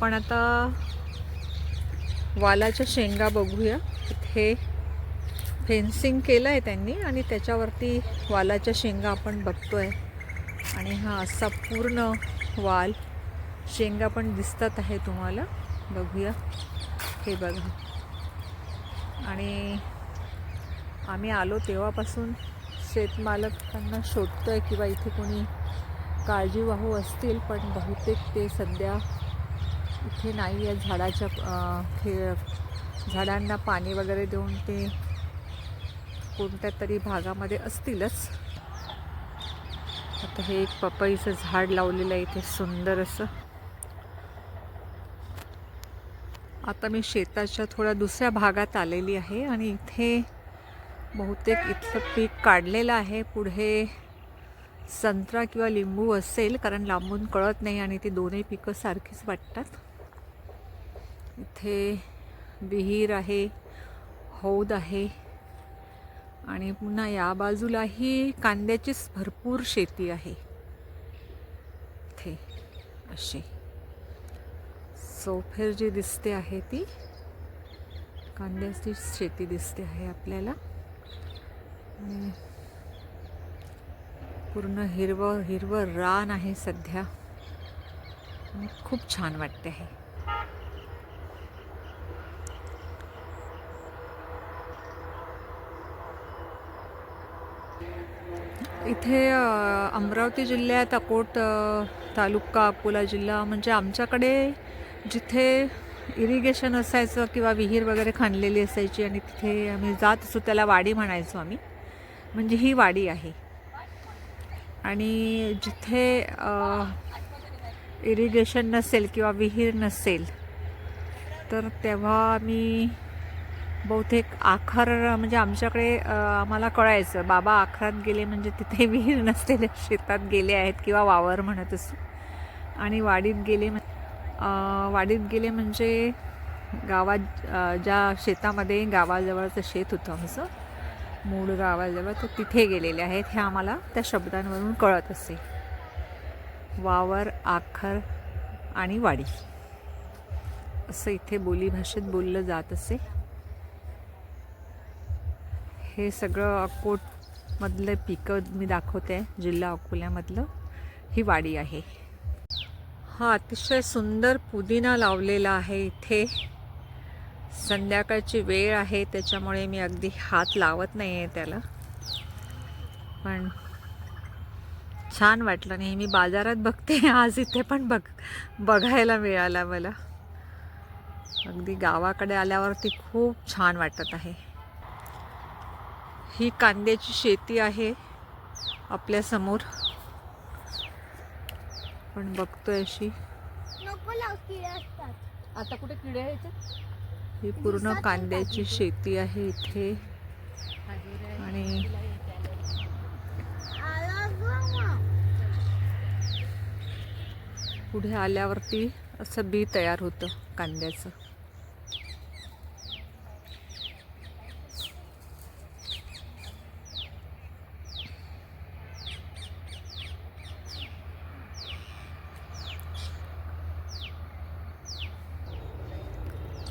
आपण आता वालाच्या शेंगा बघूया. इथे फेन्सिंग केलं आहे त्यांनी आणि त्याच्यावरती वालाच्या शेंगा आपण बघतो आहे आणि हा असा पूर्ण वाल शेंगा पण दिसतात आहे तुम्हाला. बघूया. हे बघा. आणि आम्ही आलो तेव्हापासून शेतमालकांना आहे किंवा इथे कोणी काळजीवाहू असतील पण बहुतेक ते सध्या इथे नाही आहे. झाडाच्या खेळ झाडांना पाणी वगैरे देऊन ते कोणत्या तरी भागामध्ये असतीलच. आता हे एक पपईचं झाड लावलेलं आहे इथे सुंदर असं. आता मी शेताच्या थोड्या दुसऱ्या भागात आलेली आहे आणि इथे बहुतेक इथलं पीक काढलेलं आहे. पुढे संत्रा किंवा लिंबू असेल कारण लांबून कळत नाही आणि ती दोन्ही पिकं सारखीच वाटतात. इथे विहीर आहे हौद आहे आणि पुन्हा या बाजूलाही कांद्याचीच भरपूर शेती आहे. इथे अशी. सोफेर जी दिसते आहे ती कांद्याची शेती दिसते आहे आपल्याला. पूर्ण हिरवं हिरवं रान आहे सध्या. आणि खूप छान वाटते आहे. इथे अमरावती जिल्ह्यात अकोट तालुका अकोला जिल्हा म्हणजे आमच्याकडे जिथे इरिगेशन असायचं किंवा विहीर वगैरे खाणलेली असायची आणि तिथे आम्ही जात असो त्याला वाडी म्हणायचो आम्ही. म्हणजे ही वाडी आहे. आणि जिथे इरिगेशन नसेल किंवा विहीर नसेल तर तेव्हा आम्ही बहुतेक आखर म्हणजे आमच्याकडे आम्हाला कळायचं बाबा आखरात गेले म्हणजे तिथे विहीर नसलेल्या शेतात गेले आहेत किंवा वावर म्हणत असू. आणि वाडीत गेले वाडीत गेले म्हणजे गावात ज्या शेतामध्ये गावाजवळचं शेत होतं आमचं मूळ गावाजवळ तर तिथे गेलेले आहेत. हे आम्हाला त्या शब्दांवरून कळत असे. वावर आखर आणि वाडी. असं इथे बोलीभाषेत बोललं जात असे. हे सगळं अकोटमधलं पिकं मी दाखवते जिल्हा अकोल्यामधलं. ही वाडी आहे. हा अतिशय सुंदर पुदिना लावलेला आहे इथे. संध्याकाळची वेळ आहे त्याच्यामुळे मी अगदी हात लावत नाही आहे त्याला. पण छान वाटलं. नेहमी बाजारात बघते आज इथे पण बघ बघायला मिळाला मला. अगदी गावाकडे आल्यावरती खूप छान वाटत आहे. ही कांद्याची शेती आहे आपल्यासमोर. पण बघतोय अशी. आता कुठे किडे आहेत? ही पूर्ण कांद्याची शेती आहे इथे. आणि. पुढे आल्यावरती असं बी तयार होतं कांद्याचं.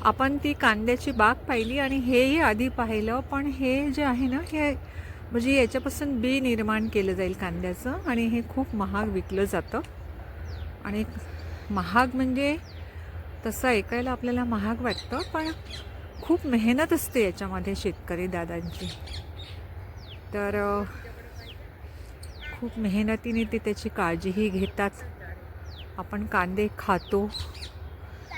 आपण ती कांद्याची बाग पाहिली आणि हेही आधी पाहिलं पण हे जे आहे ना हे म्हणजे याच्यापासून बी निर्माण केलं जाईल कांद्याचं आणि हे खूप महाग विकलं जातं. आणि महाग म्हणजे तसं ऐकायला आपल्याला महाग वाटतं पण खूप मेहनत असते याच्यामध्ये शेतकरी दादांची. तर खूप मेहनतीने ते त्याची काळजीही घेतात. आपण कांदे खातो.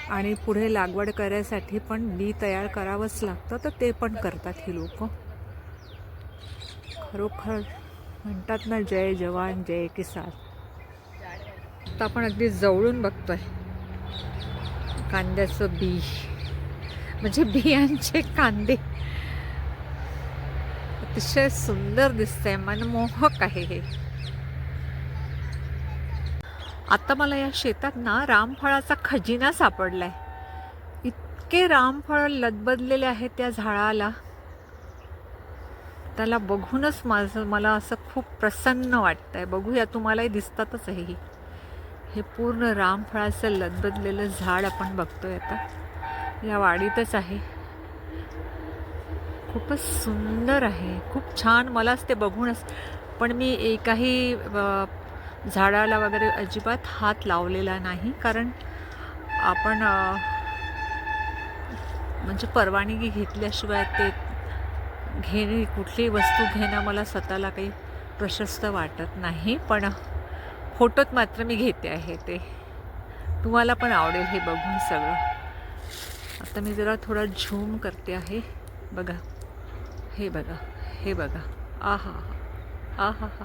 आणि पुढे लागवड करायसाठी पण बी तयार करावंच लागतं तर ते पण करतात ही लोक. खरोखर म्हणतात ना जय जवान जय किसान. आता आपण अगदी जवळून बघतोय. कांद्याचं बी म्हणजे बियांचे कांदे. अतिशय सुंदर दिसतंय मनमोहक आहे हे. आता मला या शेतात ना रामफळाचा खजिना सापडला आहे इतके रामफळ लदबदलेले आहेत त्या झाडाला. त्याला बघूनच माझं मला असं खूप प्रसन्न वाटतं आहे बघूया तुम्हालाही दिसतातच आहे ही. हे पूर्ण रामफळाचं लदबदलेलं झाड आपण बघतोय आता. या वाडीतच आहे. खूपच सुंदर आहे. खूप छान मलाच ते बघूनच. पण मी एकाही झाडाला वगैरे अजिबात हात लावलेला नाही. कारण आपण म्हणजे परवानगी घेतल्याशिवाय ते घेणे कुठली वस्तू घेणं मला स्वतःला काही प्रशस्त वाटत नाही. पण फोटोत मात्र मी घेते आहे ते. तुम्हाला पण आवडेल हे बघून सगळं. आता मी जरा थोडा झूम करते आहे. बघा. हे बघा. हे बघा. आहा हा आहा हा